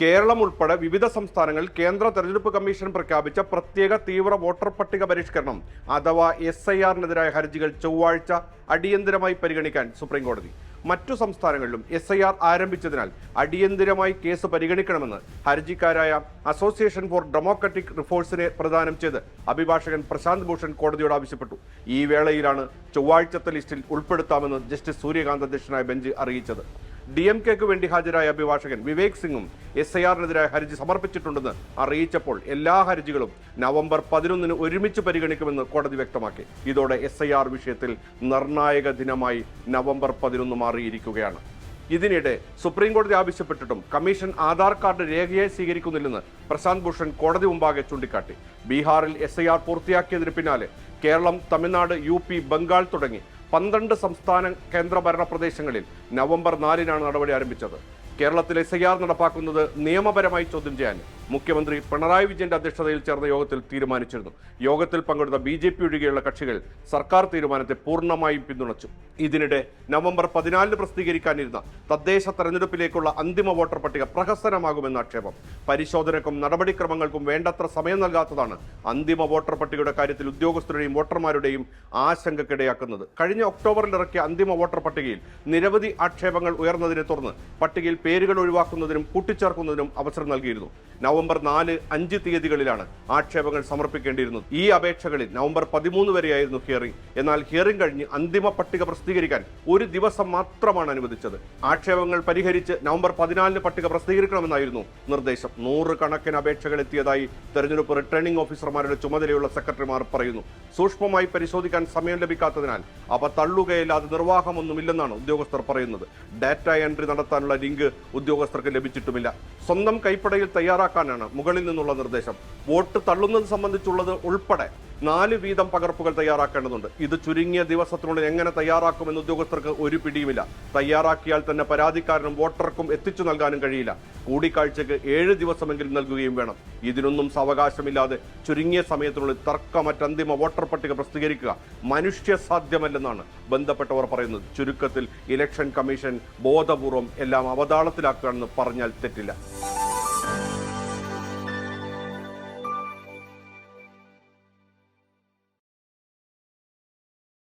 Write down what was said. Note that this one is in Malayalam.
കേരളം ഉൾപ്പെടെ വിവിധ സംസ്ഥാനങ്ങളിൽ കേന്ദ്ര തെരഞ്ഞെടുപ്പ് കമ്മീഷൻ പ്രഖ്യാപിച്ച പ്രത്യേക തീവ്ര വോട്ടർ പട്ടിക പരിഷ്കരണം അഥവാ എസ് ഐ ആറിനെതിരായ ഹർജികൾ ചൊവ്വാഴ്ച അടിയന്തരമായി പരിഗണിക്കാൻ സുപ്രീംകോടതി. മറ്റു സംസ്ഥാനങ്ങളിലും എസ് ഐ ആർ ആരംഭിച്ചതിനാൽ അടിയന്തിരമായി കേസ് പരിഗണിക്കണമെന്ന് ഹർജിക്കാരായ അസോസിയേഷൻ ഫോർ ഡെമോക്രാറ്റിക് റിഫോഴ്സിനെ പ്രദാനം ചെയ്ത് അഭിഭാഷകൻ പ്രശാന്ത് ഭൂഷൺ കോടതിയോട് ആവശ്യപ്പെട്ടു. ഈ വേളയിലാണ് ചൊവ്വാഴ്ചത്തെ ലിസ്റ്റിൽ ഉൾപ്പെടുത്താമെന്ന് ജസ്റ്റിസ് സൂര്യകാന്ത് അധ്യക്ഷനായ ബെഞ്ച് അറിയിച്ചത്. ഡി എം കെക്ക് വേണ്ടി ഹാജരായ അഭിഭാഷകൻ വിവേക് സിംഗും എസ് ഐ ആറിനെതിരായ ഹർജി സമർപ്പിച്ചിട്ടുണ്ടെന്ന് അറിയിച്ചപ്പോൾ എല്ലാ ഹർജികളും നവംബർ പതിനൊന്നിന് ഒരുമിച്ച് പരിഗണിക്കുമെന്ന് കോടതി വ്യക്തമാക്കി. ഇതോടെ എസ് വിഷയത്തിൽ നിർണായക ദിനമായി നവംബർ പതിനൊന്ന് മാറിയിരിക്കുകയാണ്. ഇതിനിടെ സുപ്രീം കോടതി ആവശ്യപ്പെട്ടിട്ടും കമ്മീഷൻ ആധാർ കാർഡ് രേഖയായി സ്വീകരിക്കുന്നില്ലെന്ന് പ്രശാന്ത് ഭൂഷൺ കോടതി മുമ്പാകെ ചൂണ്ടിക്കാട്ടി. ബീഹാറിൽ എസ് ഐ ആർ പൂർത്തിയാക്കിയതിന് പിന്നാലെ കേരളം തമിഴ്നാട് യു പി ബംഗാൾ തുടങ്ങി പന്ത്രണ്ട് സംസ്ഥാന കേന്ദ്രഭരണ പ്രദേശങ്ങളിൽ നവംബർ നാലിനാണ് നടപടി ആരംഭിച്ചത്. കേരളത്തിൽ എസ് ഐ ആർ നടപ്പാക്കുന്നത് നിയമപരമായി ചോദ്യം ചെയ്യാൻ മുഖ്യമന്ത്രി പിണറായി വിജയന്റെ അധ്യക്ഷതയിൽ ചേർന്ന യോഗത്തിൽ തീരുമാനിച്ചിരുന്നു. യോഗത്തിൽ പങ്കെടുത്ത ബി ജെ പി ഒഴികെയുള്ള കക്ഷികൾ സർക്കാർ തീരുമാനത്തെ പൂർണമായും പിന്തുണച്ചു. ഇതിനിടെ നവംബർ പതിനാലിന് പ്രസിദ്ധീകരിക്കാനിരുന്ന തദ്ദേശ തെരഞ്ഞെടുപ്പിലേക്കുള്ള അന്തിമ വോട്ടർ പട്ടിക പ്രഹസനമാകുമെന്ന ആക്ഷേപം. പരിശോധനക്കും നടപടിക്രമങ്ങൾക്കും വേണ്ടത്ര സമയം നൽകാത്തതാണ് അന്തിമ വോട്ടർ പട്ടികയുടെ കാര്യത്തിൽ ഉദ്യോഗസ്ഥരുടെയും വോട്ടർമാരുടെയും ആശങ്കക്കിടയാക്കുന്നത്. കഴിഞ്ഞ ഒക്ടോബറിൽ ഇറക്കിയ അന്തിമ വോട്ടർ പട്ടികയിൽ നിരവധി ആക്ഷേപങ്ങൾ ഉയർന്നതിനെ തുടർന്ന് പട്ടികയിൽ പേരുകൾ ഒഴിവാക്കുന്നതിനും കൂട്ടിച്ചേർക്കുന്നതിനും അവസരം നൽകിയിരുന്നു. നവംബർ നാല് അഞ്ച് തീയതികളിലാണ് ആക്ഷേപങ്ങൾ സമർപ്പിക്കേണ്ടിയിരുന്നത്. ഈ അപേക്ഷകളിൽ നവംബർ പതിമൂന്ന് വരെയായിരുന്നു ഹിയറിംഗ് എന്നാൽ ഹിയറിംഗ് കഴിഞ്ഞ് അന്തിമ പട്ടിക പ്രസിദ്ധീകരിക്കാൻ ഒരു ദിവസം മാത്രമാണ് അനുവദിച്ചത്. ആക്ഷേപങ്ങൾ പരിഹരിച്ച് നവംബർ പതിനാലിന് പട്ടിക പ്രസിദ്ധീകരിക്കണമെന്നായിരുന്നു നിർദ്ദേശം. നൂറുകണക്കിന് അപേക്ഷകൾ എത്തിയതായി തെരഞ്ഞെടുപ്പ് റിട്ടേണിംഗ് ഓഫീസർമാരുടെ ചുമതലയുള്ള സെക്രട്ടറിമാർ പറയുന്നു. സൂക്ഷ്മമായി പരിശോധിക്കാൻ സമയം ലഭിക്കാത്തതിനാൽ അവ തള്ളുകയല്ലാതെ നിർവാഹമൊന്നുമില്ലെന്നാണ് ഉദ്യോഗസ്ഥർ പറയുന്നത്. ഡാറ്റ എൻട്രി നടത്താനുള്ള ലിങ്ക് ഉദ്യോഗസ്ഥർക്ക് ലഭിച്ചിട്ടുമില്ല. സ്വന്തം കൈപ്പടയിൽ തയ്യാറാക്കാനാണ് മുകളിൽ നിന്നുള്ള നിർദ്ദേശം. വോട്ട് തള്ളുന്നത് സംബന്ധിച്ചുള്ളത് ഉൾപ്പെടെ നാല് വീതം പകർപ്പുകൾ തയ്യാറാക്കേണ്ടതുണ്ട്. ഇത് ചുരുങ്ങിയ ദിവസത്തിനുള്ളിൽ എങ്ങനെ തയ്യാറാക്കുമെന്ന് ഉദ്യോഗസ്ഥർക്ക് ഒരു പിടിയുമില്ല. തയ്യാറാക്കിയാൽ തന്നെ പരാതിക്കാരനും വോട്ടർക്കും എത്തിച്ചു നൽകാനും കഴിയില്ല. കൂടിക്കാഴ്ചയ്ക്ക് ഏഴ് ദിവസമെങ്കിലും നൽകുകയും വേണം. ഇതിനൊന്നും സാവകാശമില്ലാതെ ചുരുങ്ങിയ സമയത്തിനുള്ളിൽ തർക്കമറ്റ അന്തിമ വോട്ടർ പട്ടിക പ്രസിദ്ധീകരിക്കുക മനുഷ്യസാധ്യമല്ലെന്നാണ് ബന്ധപ്പെട്ടവർ പറയുന്നത്. ചുരുക്കത്തിൽ ഇലക്ഷൻ കമ്മീഷൻ ബോധപൂർവം എല്ലാം അവതാളത്തിലാക്കുകയാണെന്ന് പറഞ്ഞാൽ തെറ്റില്ല.